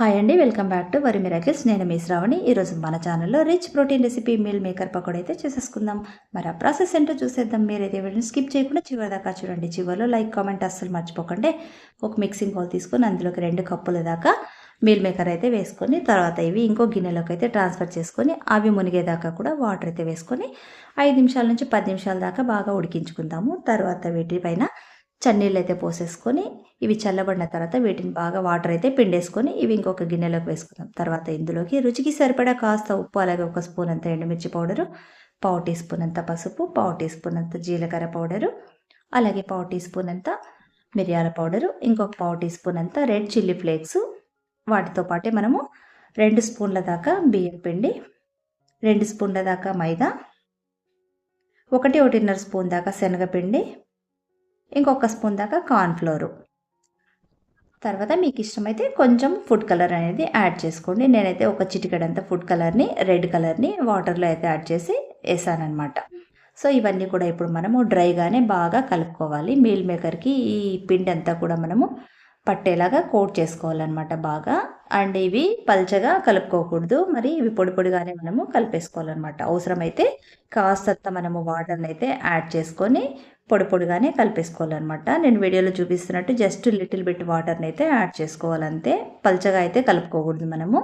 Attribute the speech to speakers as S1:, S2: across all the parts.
S1: Hi అండి welcome back to వరి miracles నేను మీ శ్రావణి. ఈరోజు మన ఛానల్లో rich protein recipe meal maker pakodi అయితే చేసేసుకుందాం. మరి ఆ ప్రాసెస్ ఏంటో చూసేద్దాం. మీరైతే వీడియోని స్కిప్ చేయకుండా చివరి దాకా చూడండి. చివరిలో లైక్ కామెంట్ అస్సలు మర్చిపోకండి. ఒక మిక్సింగ్ బౌల్ తీసుకొని అందులోకి రెండు కప్పుల దాకా మీల్ మేకర్ అయితే వేసుకొని తర్వాత ఇవి ఇంకో గిన్నెలోకి అయితే ట్రాన్స్ఫర్ చేసుకొని అవి మునిగేదాకా కూడా వాటర్ అయితే వేసుకొని ఐదు నిమిషాల నుంచి పది నిమిషాల దాకా బాగా ఉడికించుకుందాము. తర్వాత వీటిపైన చన్నీళ్ళు అయితే పోసేసుకొని ఇవి చల్లబడిన తర్వాత వీటిని బాగా వాటర్ అయితే పిండేసుకొని ఇవి ఇంకొక గిన్నెలోకి వేసుకుందాం. తర్వాత ఇందులోకి రుచికి సరిపడా కాస్త ఉప్పు అలాగే ఒక స్పూన్ అంత ఎండుమిర్చి పౌడరు పావు టీ స్పూన్ అంత పసుపు పావు టీ స్పూన్ అంత జీలకర్ర పౌడరు అలాగే పావు టీ స్పూన్ అంత మిరియాల పౌడరు ఇంకొక పావు టీ స్పూన్ అంత రెడ్ చిల్లీ ఫ్లేక్స్. వాటితో పాటే మనము రెండు స్పూన్ల దాకా బియ్యం పిండి రెండు స్పూన్ల దాకా మైదా ఒకటి ఒకటిన్నర స్పూన్ దాకా శనగపిండి ఇంకొక స్పూన్ దాకా కార్న్ఫ్లోరు తర్వాత మీకు ఇష్టమైతే కొంచెం ఫుడ్ కలర్ అనేది యాడ్ చేసుకోండి. నేనైతే ఒక చిటికడంత ఫుడ్ కలర్ని రెడ్ కలర్ని వాటర్లో అయితే యాడ్ చేసి వేసానమాట సో ఇవన్నీ కూడా ఇప్పుడు మనము డ్రైగానే బాగా కలుపుకోవాలి. మీల్ మేకర్కి ఈ పిండి అంతా కూడా మనము పట్టేలాగా కోట్ చేసుకోవాలన్నమాట బాగా. అండ్ ఇవి పల్చగా కలుపుకోకూడదు. మరి ఇవి పొడి పొడిగానే మనము కలిపేసుకోవాలన్నమాట. అవసరమైతే కాస్తంత మనము వాటర్ని అయితే యాడ్ చేసుకొని పొడి పొడిగానే కలిపేసుకోవాలన్నమాట. నేను వీడియోలో చూపిస్తున్నట్టు జస్ట్ లిటిల్ బిట్ వాటర్ని అయితే యాడ్ చేసుకోవాలంతే. పల్చగా అయితే కలుపుకోకూడదు మనము.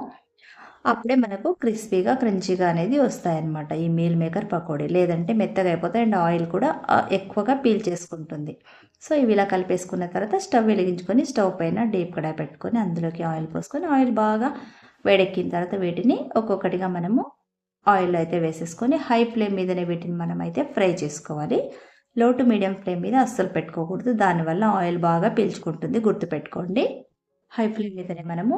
S1: అప్పుడే మనకు క్రిస్పీగా క్రంచీగా అనేది వస్తాయన్నమాట ఈ మీల్ మేకర్ పకోడీ. లేదంటే మెత్తగా అయిపోతాయి అండ్ ఆయిల్ కూడా ఎక్కువగా పీల్ చేసుకుంటుంది. సో ఇవి ఇలా కలిపేసుకున్న తర్వాత స్టవ్ వెలిగించుకొని స్టవ్ పైన డీప్ కడాయి పెట్టుకొని అందులోకి ఆయిల్ పోసుకొని ఆయిల్ బాగా వేడెక్కిన తర్వాత వీటిని ఒక్కొక్కటిగా మనము ఆయిల్లో అయితే వేసేసుకొని హై ఫ్లేమ్ మీదనే వీటిని మనం అయితే ఫ్రై చేసుకోవాలి. లో టు మీడియం ఫ్లేమ్ మీద అస్సలు పెట్టుకోకూడదు. దానివల్ల ఆయిల్ బాగా పీల్చుకుంటుంది. గుర్తుపెట్టుకోండి. హై ఫ్లేమ్ మీదనే మనము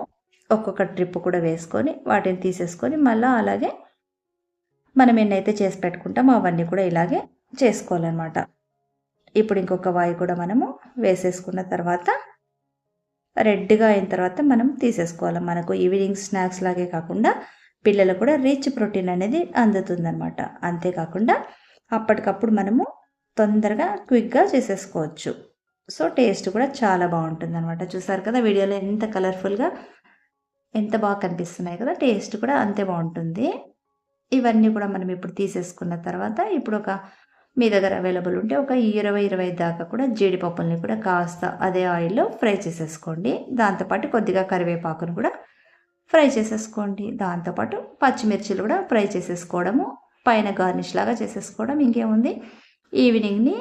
S1: ఒక్కొక్క ట్రిప్ కూడా వేసుకొని వాటిని తీసేసుకొని మళ్ళీ అలాగే మనం ఎన్నైతే చేసి పెట్టుకుంటామో అవన్నీ కూడా ఇలాగే చేసుకోవాలన్నమాట. ఇప్పుడు ఇంకొక వాయి కూడా మనము వేసేసుకున్న తర్వాత రెడ్గా అయిన తర్వాత మనం తీసేసుకోవాలి. మనకు ఈవినింగ్ స్నాక్స్ లాగే కాకుండా పిల్లలు కూడా రిచ్ ప్రోటీన్ అనేది అందుతుందన్నమాట. అంతేకాకుండా అప్పటికప్పుడు మనము తొందరగా క్విక్గా చేసేసుకోవచ్చు. సో టేస్ట్ కూడా చాలా బాగుంటుంది అనమాట చూసారు కదా వీడియోలో ఎంత కలర్ఫుల్గా ఎంత బాగా కనిపిస్తున్నాయి కదా టేస్ట్ కూడా అంతే బాగుంటుంది. ఇవన్నీ కూడా మనం ఇప్పుడు తీసేసుకున్న తర్వాత ఇప్పుడు ఒక మీ దగ్గర అవైలబుల్ ఉంటే ఒక ఇరవై ఇరవై దాకా కూడా జీడిపప్పుల్ని కూడా కాస్త అదే ఆయిల్లో ఫ్రై చేసేసుకోండి. దాంతోపాటు కొద్దిగా కరివేపాకును కూడా ఫ్రై చేసేసుకోండి. దాంతోపాటు పచ్చిమిర్చిలు కూడా ఫ్రై చేసేసుకోవడము పైన గార్నిష్ లాగా చేసేసుకోవడం ఇంకేముంది? ఈవినింగ్ని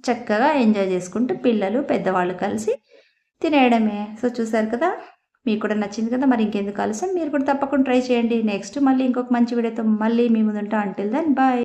S1: చక్కగా ఎంజాయ్ చేసుకుంటూ పిల్లలు పెద్దవాళ్ళు కలిసి తినేయడమే. సో చూసారు కదా? మీకు కూడా నచ్చింది కదా? మరి ఇంకెందుకు ఆలస్యం? మీరు కూడా తప్పకుండా ట్రై చేయండి. నెక్స్ట్ మళ్ళీ ఇంకొక మంచి వీడియోతో మళ్ళీ మీ ముందుంటా. Until then bye